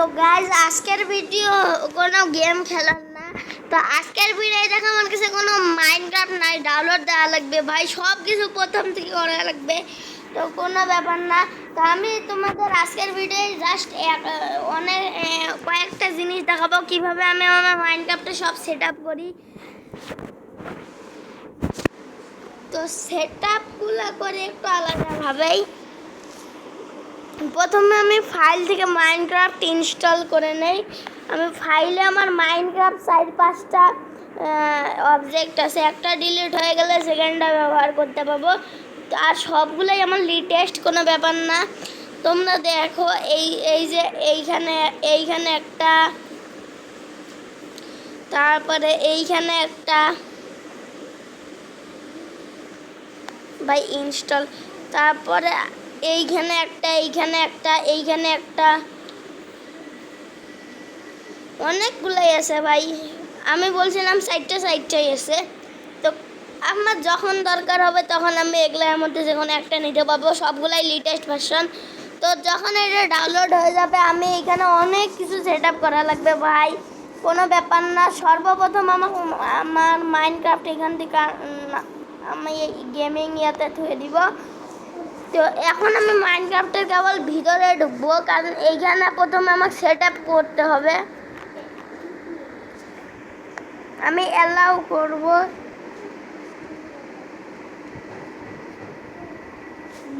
তো গাইজ আজকের ভিডিও কোনো গেম খেলার না। তো আজকের ভিডিও দেখো, আমার কাছে কোনো মাইনক্রাফট নাই ডাউনলোড দেওয়া লাগবে। ভাই সব কিছু প্রথম থেকে করা লাগবে। তো কোনো ব্যাপার না। তো আমি তোমাদের আজকের ভিডিও জাস্ট অনেক কয়েকটা জিনিস দেখাবো। কীভাবে আমি আমার মাইনক্রাফটে সব সেট আপ করি। তো সেট আপগুলো করে একটু আলাদাভাবেই প্রথমে আমি ফাইল থেকে মাইনক্রাফট ইনস্টল করে নেই। আমি ফাইলে আমার মাইনক্রাফট চার পাঁচটা অবজেক্ট আছে। একটা ডিলিট হয়ে গেলে সেকেন্ডটা ব্যবহার করতে তো আর সবগুলোই আমার লিটেস্ট কোনো ব্যাপার না। তোমরা দেখো, এই এই যে এইখানে এইখানে একটা, তারপরে এইখানে একটা বাই ইনস্টল তারপরে এইখানে একটা এইখানে একটা এইখানে একটা। অনেকগুলোই আছে ভাই। আমি বলছিলাম সাইডটা সাইডটাই আছে। তো আমার যখন দরকার হবে তখন আমি এগুলোর মধ্যে যে কোনো একটা নিতে পারব। সবগুলাই লেটেস্ট ভার্সন তো যখন এটা ডাউনলোড হয়ে যাবে, আমি এখানে অনেক কিছু সেট করা লাগবে ভাই। কোনো ব্যাপার না। সর্বপ্রথম আমার আমার মাইনক্রাফট এখান থেকে আমি গেমিং ইয়াতে থুয়ে দিব। তো এখন আমি মাইনক্রাফটের কেবল ভিতরে ঢুকবো, কারণ এইখানে প্রথমে আমাকে সেট করতে হবে। আমি অ্যালাউ করব।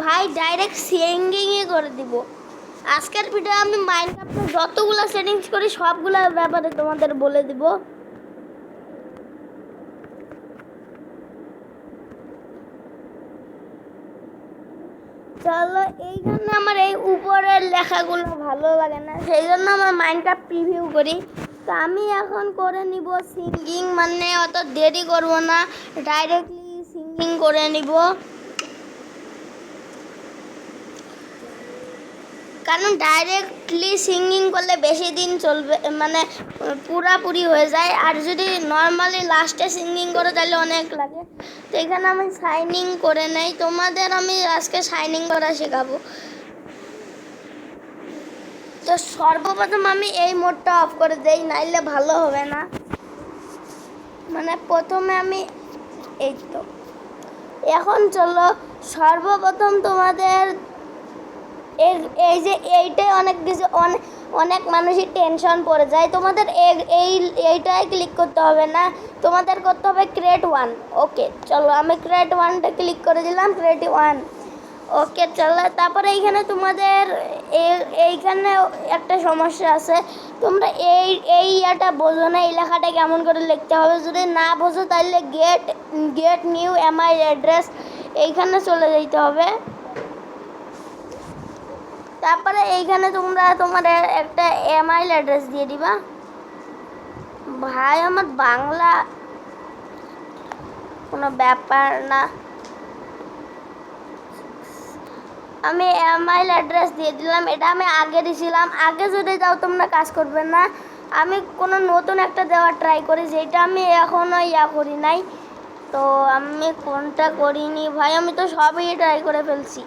ভাই ডাইরেক্ট সিঙ্গিংয়ে করে দিব। আজকের ভিডিও আমি মাইনক্রাফটের যতগুলো সেটিংস করি, সবগুলোর ব্যাপারে তোমাদের বলে দিব। চলো, এই জন্য আমার এই উপরের লেখাগুলো ভালো লাগে না। সেই জন্য আমার মাইন্ডটা প্রিভিউ করি। তো আমি এখন করে নিব সিঙ্গিং মানে অত দেরি করব না। ডাইরেক্টলি সিঙ্গিং করে নিব। কারণ ডাইরেক্টলি সিঙ্গিং করলে বেশি দিন চলবে মানে পুরাপুরি হয়ে যায়। আর যদি নর্মালি লাস্টে সিঙ্গিং করে, তাহলে অনেক লাগে। তো এখানে আমি সাইনিং করে নেই। তোমাদের আমি আজকে সাইনিং করা শেখাবো। তো সর্বপ্রথম আমি এই মোডটা অফ করে দেই, নাইলে ভালো হবে না। মানে প্রথমে আমি এই তো। এখন চলো, সর্বপ্রথম তোমাদের এই যে এইটাই অনেক কিছু অনেক অনেক মানুষই টেনশন পড়ে যায়। তোমাদের এই এইটাই ক্লিক করতে হবে না? তোমাদের করতে হবে ক্রিয়েট ওয়ান ওকে চলো আমি ক্রিয়েট ওয়ানটা ক্লিক করে দিলাম ক্রিয়েট ওয়ান ওকে চলো, তারপরে এইখানে তোমাদের এই- এইখানে একটা সমস্যা আছে। তোমরা এই এই ইয়াটা বোঝো না, এই লেখাটা কেমন করে লিখতে হবে। যদি না বোঝো, তাহলে get get new MI address এইখানে চলে যেতে হবে। তারপরে এইখানে তোমরা তোমার একটা এমআইল অ্যাড্রেস দিয়ে দিবা। ভাই, আমার বাংলা কোনো ব্যাপার না। আমি এমআইল অ্যাড্রেস দিয়ে দিলাম, এটা আমি আগে দিছিলাম। আগে যদি দাও তোমরা কাজ করবে না। আমি কোনো নতুন একটা দেওয়ার ট্রাই করি, যেটা আমি এখনও ইয়া করি নাই। তো আমি কোনটা করিনি? ভাই, আমি তো সবই ট্রাই করে ফেলছি।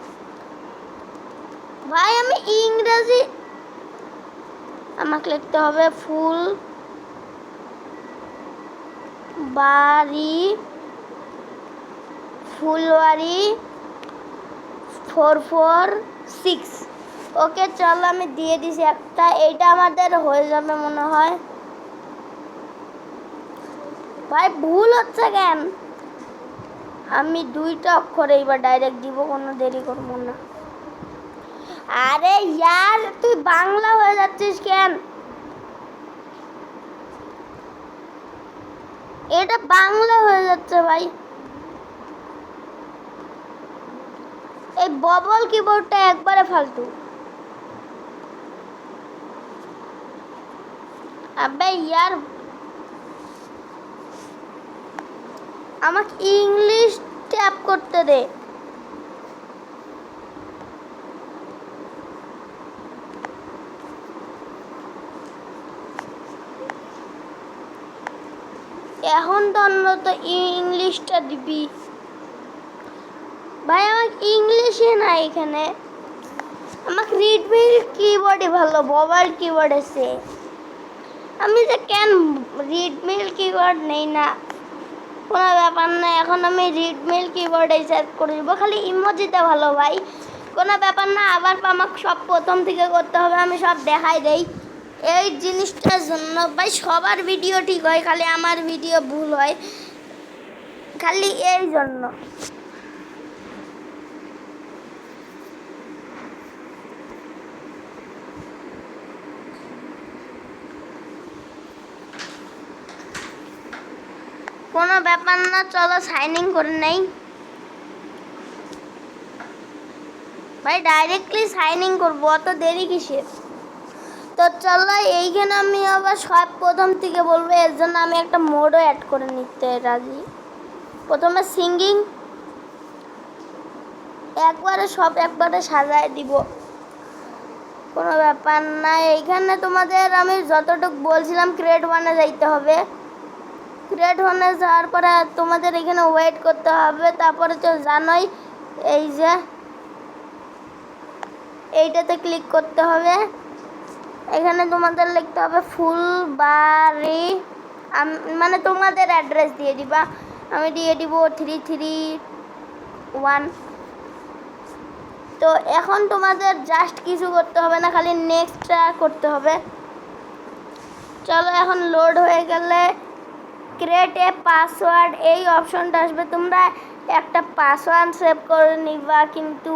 ভাই, আমি ইংরেজি আমাকে লিখতে হবে। Phulbari, Phulbari, four four six. Okay, চল, আমি দিয়ে দিছি একটা। এইটা আমাদের হয়ে যাবে মনে হয়। ভাই, ভুল হচ্ছে কেন? আমি দুইটা অক্ষর এইবার ডাইরেক্ট দিব, কোনো দেরি করব না। আরে ইয়ার, তুই বাংলা হয়ে যাচ্ছিস কেন? এটা বাংলা হয়ে যাচ্ছে ভাই। এই ববল কিবোর্ডটা একবারে ফালতু। আবে ইয়ার, আমাকে ইংলিশ ট্যাপ করতে দে। এখন তো অন্তত ইংলিশটা দিবি। ভাই আমার ইংলিশে না এখানে। আমাকে রিডমির কিবোর্ডই ভালো মোবাইল কিবোর্ড আছে। আমি যে কেন রিডমির কিবোর্ড নেই না? কোনো ব্যাপার না, এখন আমি রিডমিল কিবোর্ডে সেট করে দিব। খালি ইমোজিতে ভালো, ভাই। কোনো ব্যাপার না, আবার আমাকে সব প্রথম থেকে করতে হবে, আমি সব দেখাই দেই। এই জিনিসটার জন্য ভাই, সবার ভিডিও ঠিক হয়, খালি আমার ভিডিও ভুল হয়। খালি এই জন্য। কোনো ব্যাপার না, চলো সাইনিং করে নেই। ভাই ডাইরেক্টলি সাইনিং করব, অত দেরি কিসের? তো চলো, এইখানে আমি আবার সব প্রথম থেকে বলব, এর জন্য আমি একটা মোডও অ্যাড করে নিতে রাজি। প্রথমে সিঙ্গিং একবারে সব একবারে সাজায় দিব। কোনো ব্যাপার না, এইখানে তোমাদের আমি যতটুকু বলছিলাম ক্রেড ওয়ানে যাইতে হবে। ক্রেড ওয়ানে যাওয়ার পরে তোমাদের এখানে ওয়েট করতে হবে, তারপরে তো জানোই, এই যে, এইটাতে ক্লিক করতে হবে। এখানে তোমাদের লিখতে হবে ফুল বাড়ি মানে তোমাদের অ্যাড্রেস দিয়ে দিবা। আমি দিয়ে দিব থ্রি থ্রি ওয়ান তো এখন তোমাদের জাস্ট কিছু করতে হবে না, খালি নেক্সটটা করতে হবে। চলো এখন লোড হয়ে গেলে ক্রিয়েট এ পাসওয়ার্ড এই অপশনটা আসবে। তোমরা একটা পাসওয়ার্ড সেভ করে নিবা, কিন্তু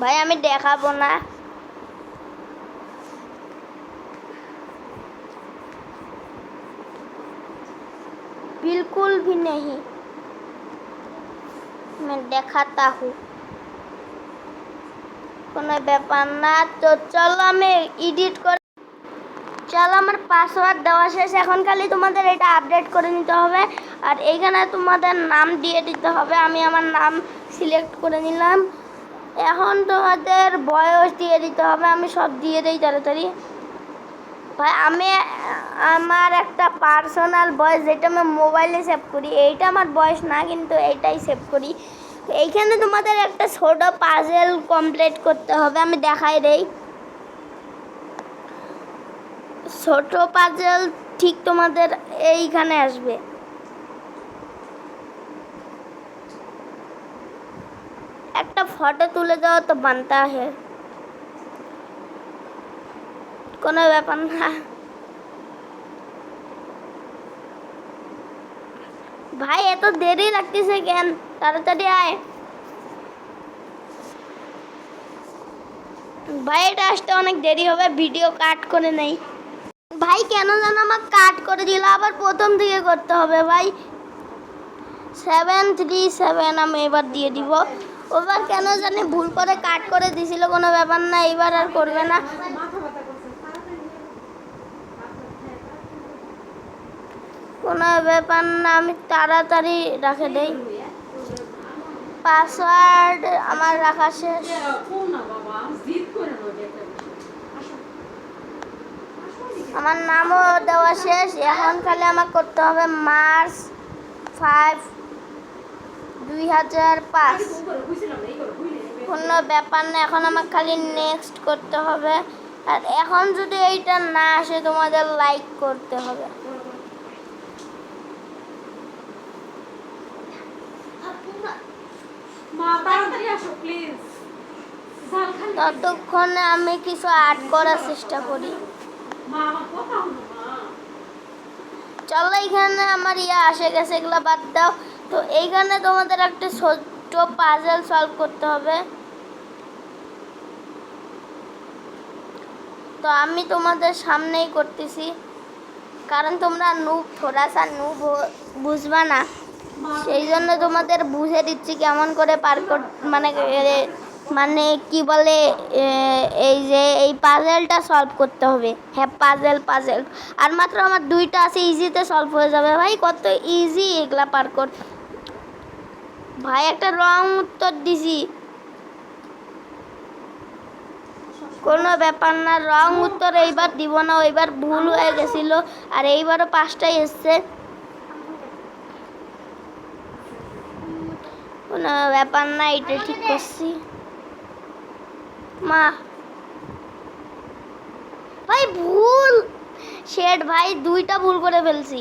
ভাই, আমি দেখাবো না। बिल्कुल भी नहीं मैं দেখাতা हूँ কোনো ব্যাপার না তো চলো আমি এডিট করে চলো আমার পাসওয়ার্ড দেওয়া শেষ এখন খালি তোমাদের এটা আপডেট করে নিতে হবে আর এইখানে তোমাদের নাম দিয়ে দিতে হবে আমি আমার নাম সিলেক্ট করে নিলাম এখন তোমাদের বয়স দিয়ে দিতে হবে আমি সব দিয়ে দিই তাড়াতাড়ি ভাই, আমি, আমার একটা পার্সোনাল বয়স যেটা আমি মোবাইলে সেভ করি, এইটা আমার বয়স না, কিন্তু এইটাই সেভ করি। এইখানে তোমাদের একটা ছোট পাজেল কমপ্লিট করতে হবে, আমি দেখাই দেই। ছোট পাজেল ঠিক তোমাদের এইখানে আসবে। একটা ফটো তুলে দেওয়া তো বানতা হে কোনো ব্যাপার না। ভাই, এত দেরি লাগতেছে কেন? তাড়াতাড়ি আয়। ভাই, এটা আসতে অনেক দেরি হবে ভিডিও কাট করে নেই। ভাই, কেন যেন আমাকে কাট করে দিল, আবার প্রথম থেকে করতে হবে ভাই। সেভেন থ্রি সেভেন আমি এবার দিয়ে দিব। ওবার কেন জানি ভুল করে কাট করে দিছিল, কোনো ব্যাপার না এবার আর করবে না। কোনো ব্যাপার না, আমি তাড়াতাড়ি রাখে দেই। পাসওয়ার্ড আমার রাখা শেষ। আমার নামও দেওয়া শেষ। এখন খালি আমার করতে হবে মার্চ ফাইভ দুই হাজার পাঁচ। কোনো ব্যাপার না, এখন আমার খালি নেক্সট করতে হবে। আর এখন যদি এইটা না আসে, তোমাদের লাইক করতে হবে। ততক্ষণে আমি কিছু আর্ট করার চেষ্টা করি। চলো এইখানে আমার ইয়ে আসে গেছে এগুলো বাদ দাও। তো এইখানে তোমাদের একটা ছোট্ট পাজেল সলভ করতে হবে। তো আমি তোমাদের সামনেই করতেছি। কারণ তোমরা নুব থোড়া সা নুব বুঝবা না। সেই জন্য তোমাদের বুঝে দিচ্ছি কেমন করে পার মানে মানে কি বলে এই যে, এই পাজেলটা সলভ করতে হবে। হ্যাঁ পাজেল পাজেল আর মাত্র আমার দুইটা আছে ইজিতে সলভ হয়ে যাবে। ভাই, কত ইজি এগুলা পার কর। ভাই, একটা রং উত্তর দিছি। কোনো ব্যাপার না, রং উত্তর এইবার দিব না ওইবার ভুল হয়ে গেছিল। আর এইবারও পাঁচটাই এসছে। কোনো ব্যাপার না, এটা ঠিক করছি। মা। ভাই, ভুল! শেড ভাই, দুইটা ভুল করে ফেলছি।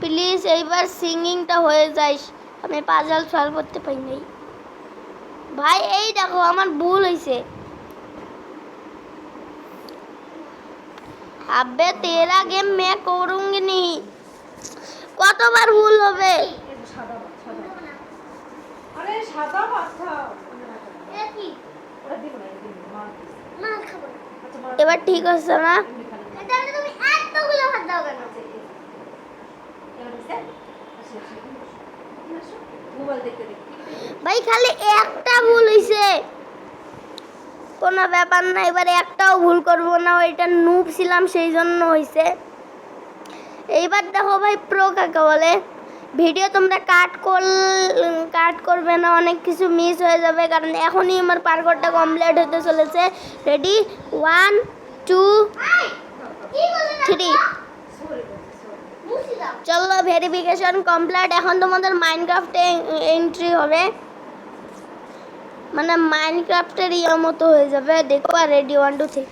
প্লিজ, এইবার সিঙ্গিংটা হয়ে যাইস আমি পাজাল সলভ করতে পারি নাই। ভাই, এই দেখো, আমার ভুল হয়েছে আবে, তেরা গেম মে করুন কতবার ভুল হবে? আরে সাদা ভাত খাও। আচ্ছা, এবার ঠিক আছে না তুমি এতগুলো ভাত দাও কেন? আচ্ছা, ভাই খালি একটা ভুল হইছে। কোনো ব্যাপার না এবারে একটাও ভুল করব না ওইটা নুব ছিলাম সেই জন্য হইছে। এইবার দেখো ভাই প্রো কাকে বলে। ভিডিও তোমরা কাট কর কাট করবে না, অনেক কিছু মিস হয়ে যাবে, কারণ এখনই আমার পার্করটা কমপ্লিট হতে চলেছে। Ready one two three. চলো ভেরিফিকেশন কমপ্লিট এখন তোমাদের মাইনক্রাফটে এন্ট্রি হবে। মানে মাইনক্রাফটের ইয়ে মতো হয়ে যাবে। দেখো রেডি ওয়ান টু থ্রি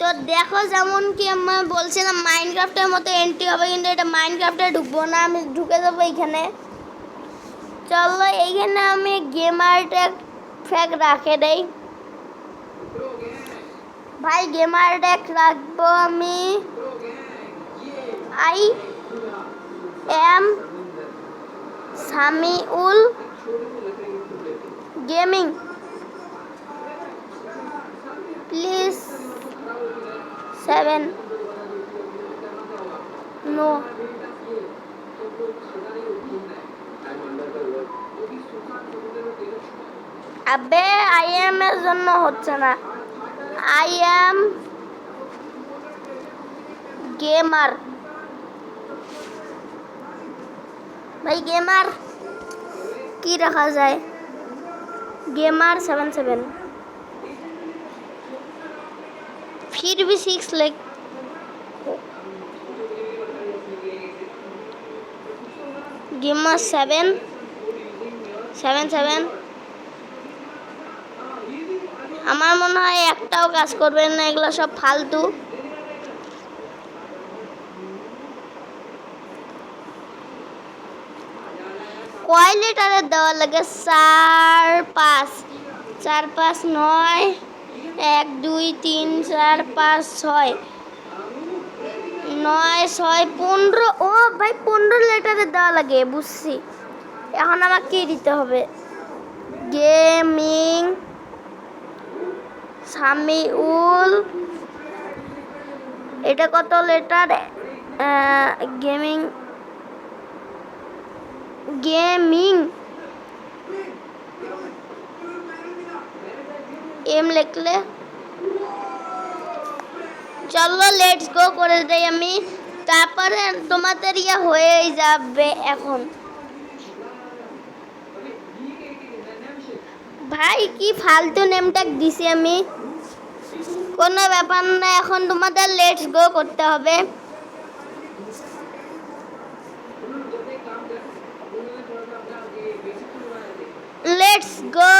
তো দেখো যেমন কি আমি বলছিলাম মাইনক্রাফটের মতো এন্ট্রি হবে, কিন্তু এটা মাইনক্রাফটে ঢুকবো না, আমি ঢুকে যাব এইখানে চলো, এইখানে আমি গেমার ট্যাগ ফ্যাগ রাখে দেই। ভাই গেমার ট্যাগ রাখব আমি। I am Samiul gaming please seven no আবে আই এম এর জন্য হচ্ছে না। আই এম গেমার ভাই গেমার কি রাখা যায়? Gamer seven seven it will be 6 like, game was 7 7 7 আমার মনে হয় একটাও কাজ করবেন না, এগুলো সব ফালতু। কয় লিটারের দেওয়া লাগে? চার পাঁচ। চার পাঁচ নয়। এক, দুই, তিন, চার, পাঁচ, ছয়। নয়, ছয়, পনেরো। ও ভাই, পনেরো লিটারের দেওয়া লাগে, বুঝছি। এখন আমাকে দিতে হবে? গেমিং সামিউল, এটা কত লেটার গেমিং গেমিং এম লিখলে? চলো লেটস গো করে দেই আমি। তারপরে তোমাদের ইয়ে হয়েই যাবে এখন। ভাই, কি ফালতু নেমটা দিছি আমি। কোনো ব্যাপার না, এখন তোমাদের লেটস গো করতে হবে। লেটস গো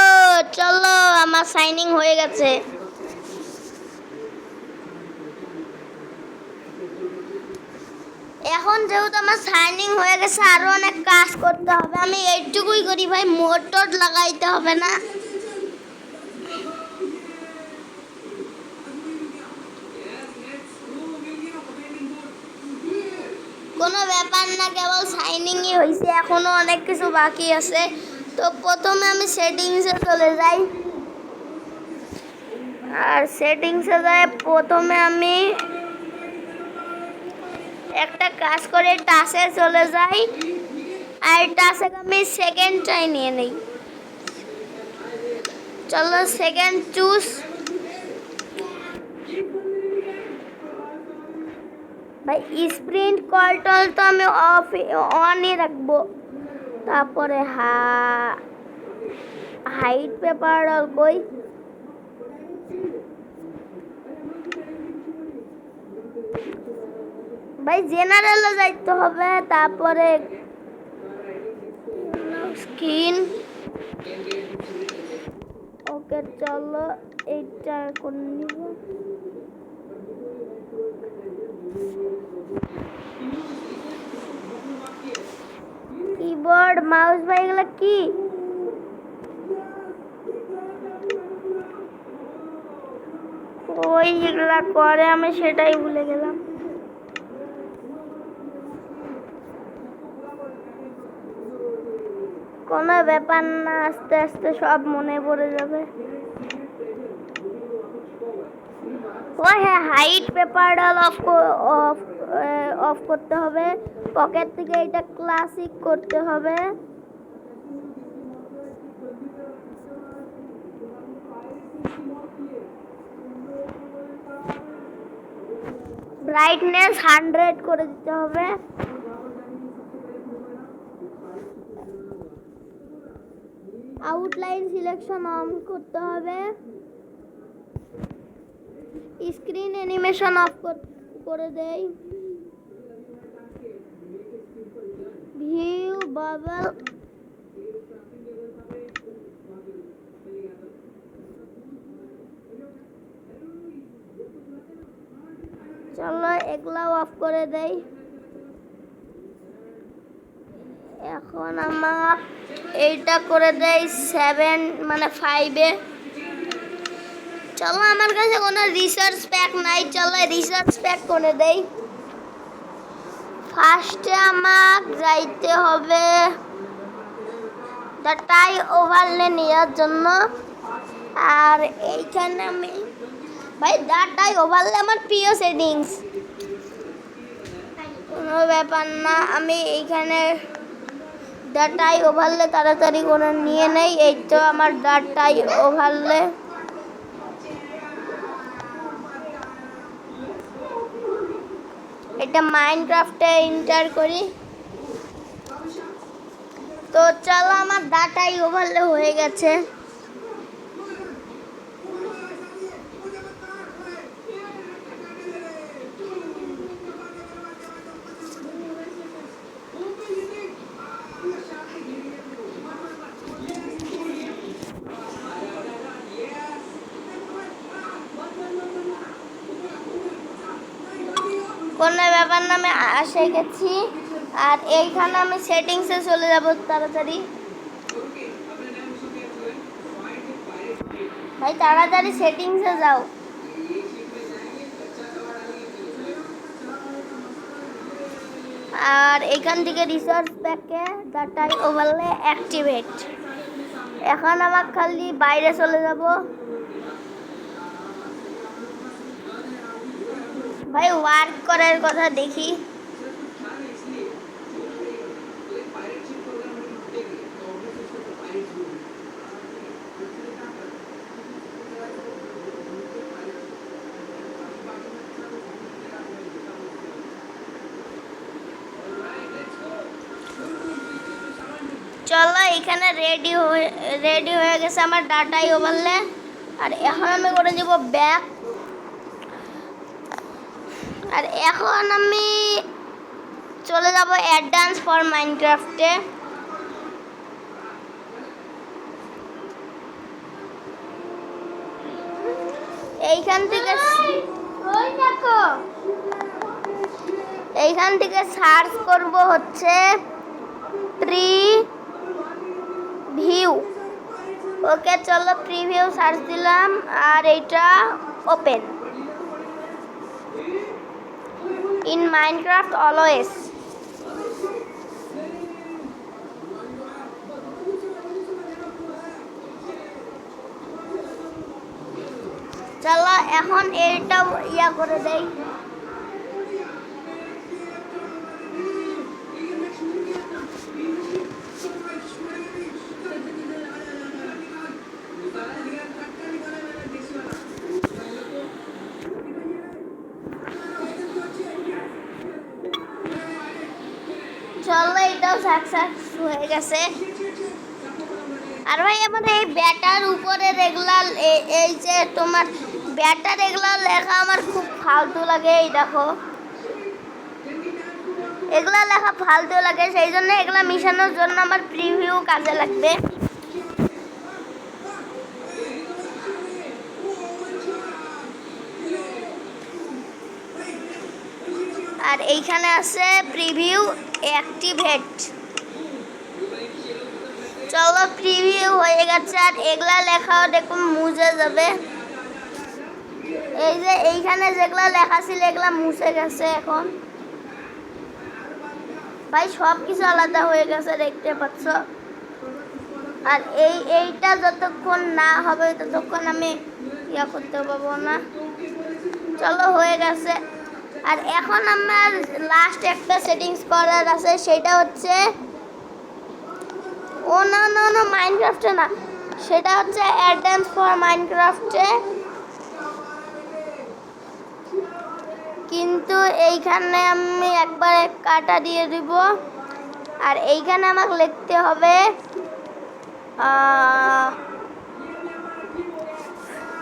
চলো, আমার সাইনিং হয়ে গেছে। এখন যেহেতু আমার সাইনিং হয়ে গেছে, আরও অনেক কাজ করতে হবে। আমি এইটুকুই করি ভাই, মোটর লাগাইতে হবে না। কোনো ব্যাপার না, কেবল সাইনিংই হয়েছে এখনও অনেক কিছু বাকি আছে। তো প্রথমে আমি সেটিংসে চলে যাই আর সেটিংসে যাই প্রথমে আমি একটা কাজ করে টাসে চলে যাই। আর টাসে আমি সেকেন্ডটাই নিয়ে নেই। চলো সেকেন্ড চুজ ভাই স্প্রিন্ট কল টল তো আমি অফ অনই রাখব। তারপরে হা হাইট পেপার কই ভাই জেনারেলে যাইতে হবে, তারপরে স্ক্রিন ওকে, চলো, এইটা করে নিব। কিবোর্ড মাউস বা এগুলো কি? ওই এগুলা করে, আমি সেটাই ভুলে গেলাম। কোনো ব্যাপার না, আস্তে আস্তে সব মনে পড়ে যাবে। ও হ্যাঁ হাইট পেপারটা অফ অফ অফ করতে হবে। পকেট থেকে এটা ক্লাসিক করতে হবে। ব্রাইটনেস হান্ড্রেড করে দিতে হবে। আউটলাইন সিলেকশন অন করতে হবে। স্ক্রিন অ্যানিমেশন অফ করে দেই। বাবল চলো এগুলা অফ করে দেই। এখন আমার এইটা করে দেই সেভেন মানে ফাইভে চলো, আমার কাছে কোনো রিসার্চ প্যাক নাই, চলো রিসার্চ প্যাক করে দেই। ফার্স্টে আমার যাইতে হবে। ডাটাই ওভারলে নেওয়ার জন্য। আর এইখানে আমি ভাই ডাটাই ওভারলে আমার প্রিয় সেটিংস কোনো ব্যাপার না, আমি এইখানে ডাটাই ওভারলে তাড়াতাড়ি করে নিয়ে নেই। এই তো আমার ডাটাই ওভারলে এটা মাইনক্রাফটে ইন্টার করি। তো চলো আমার ডাটাই ওভারলে হয়ে গেছে। কোনো ব্যাপার নামে আসে গেছি আর এইখানে আমি সেটিংসে চলে যাব তাড়াতাড়ি। ভাই, তাড়াতাড়ি সেটিংসে যাও। আর এখান থেকে রিসার্চ প্যাকে ডাটাই ওভারলে অ্যাক্টিভেট এখন আমার খালি বাইরে চলে যাব। ভাই ওয়ার্ক করার কথা দেখি। চলো, এখানে রেডি হয়ে রেডি হয়ে গেছে আমার ডাটাই ওভারলে আর এখন আমি করে দিব ব্যাক আর এখন আমি চলে যাব অ্যাডভান্স ফর মাইনক্রাফটে এইখান থেকে এইখান থেকে সার্চ করব হচ্ছে প্রি ভিউ ওকে চলো প্রিভিউ সার্চ দিলাম আর এইটা ওপেন in Minecraft always. চলো এখন এইটা ইয়া করে দেই চলে, এটাও সাকসেস হয়ে গেছে। আর ভাই, আমাদের এই ব্যাটার উপরে এগুলা এই যে তোমার ব্যাটার এগুলা লেখা আমার খুব ফালতু লাগে, এই দেখো। এগুলা লেখা ফালতু লাগে, সেই জন্য এগুলা মিশানোর জন্য আমার প্রিভিউ কাজে লাগবে। আর এইখানে আছে প্রিভিউ অ্যাক্টিভেট চলো প্রিভিউ হয়ে গেছে, আর এগুলা লেখাও দেখুন, মুছে যাবে। এই যে এইখানে যেগুলা লেখা ছিল, এগুলা মুছে গেছে এখন। ভাই সব কিছু আলাদা হয়ে গেছে, দেখতে পাচ্ছ? আর এই, এইটা যতক্ষণ না হবে, ততক্ষণ আমি ইয়া করতে পারব না। চলো, হয়ে গেছে। আর এখন আমার লাস্ট একটা সেটিংস করার আছে, সেটা হচ্ছে ও, না না না মাইনক্রাফটে না। সেটা হচ্ছে অ্যাডভান্স ফর মাইনক্রাফটে কিন্তু এইখানে আমি একবার কাটা দিয়ে দিব। আর এইখানে আমাকে লিখতে হবে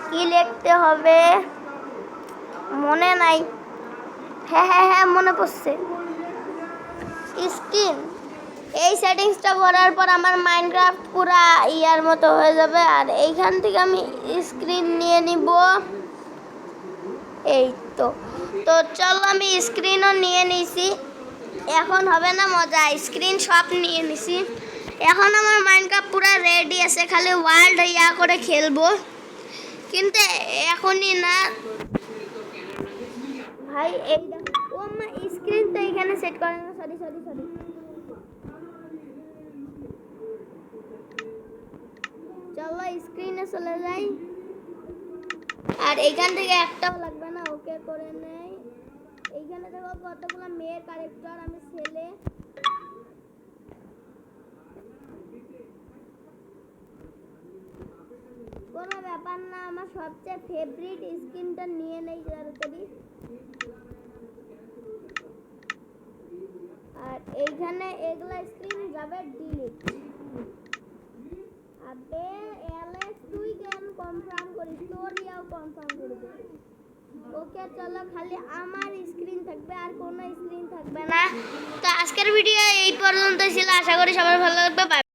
কি লিখতে হবে? মনে নাই। হ্যাঁ হ্যাঁ হ্যাঁ মনে পড়ছে। স্ক্রিন এই সেটিংসটা করার পর আমার মাইনক্রাফট পুরা ইয়ার মতো হয়ে যাবে, আর এইখান থেকে আমি স্ক্রিন নিয়ে নিব। এই তো। তো চলো আমি স্ক্রিনও নিয়ে নিছি। এখন হবে না মজা, স্ক্রিন সব নিয়ে নিছি। এখন আমার মাইনক্রাফট পুরো রেডি আছে, খালি ওয়ার্ল্ড ইয়া করে খেলব। কিন্তু এখনই না ভাই, এই দেখো, ও আমার স্ক্রিন তো এখানে সেট করে না সরি সরি সরি চলো স্ক্রিনে চলে যাই। আর এইখান থেকে একটাও লাগবে না, ওকে করে নেই। এইখানে দেখো কতগুলো মেয়ের ক্যারেক্টার আমি ছেলে। কোনো ব্যাপার না, আমার সবচেয়ে ফেভারিট স্কিনটা নিয়ে নেই তাড়াতাড়ি। আর এইখানে এগুলা স্ক্রিন যাবে ডিলিট আবে এলএস তুই কেন কনফার্ম করিস? তোর ইয়াও কনফার্ম করে দে ওকে, চলো, খালি আমার স্ক্রিন থাকবে আর কোনো স্ক্রিন থাকবে না। তো আজকের ভিডিও এই পর্যন্ত ছিল। আশা করি সবার ভালো লাগবে.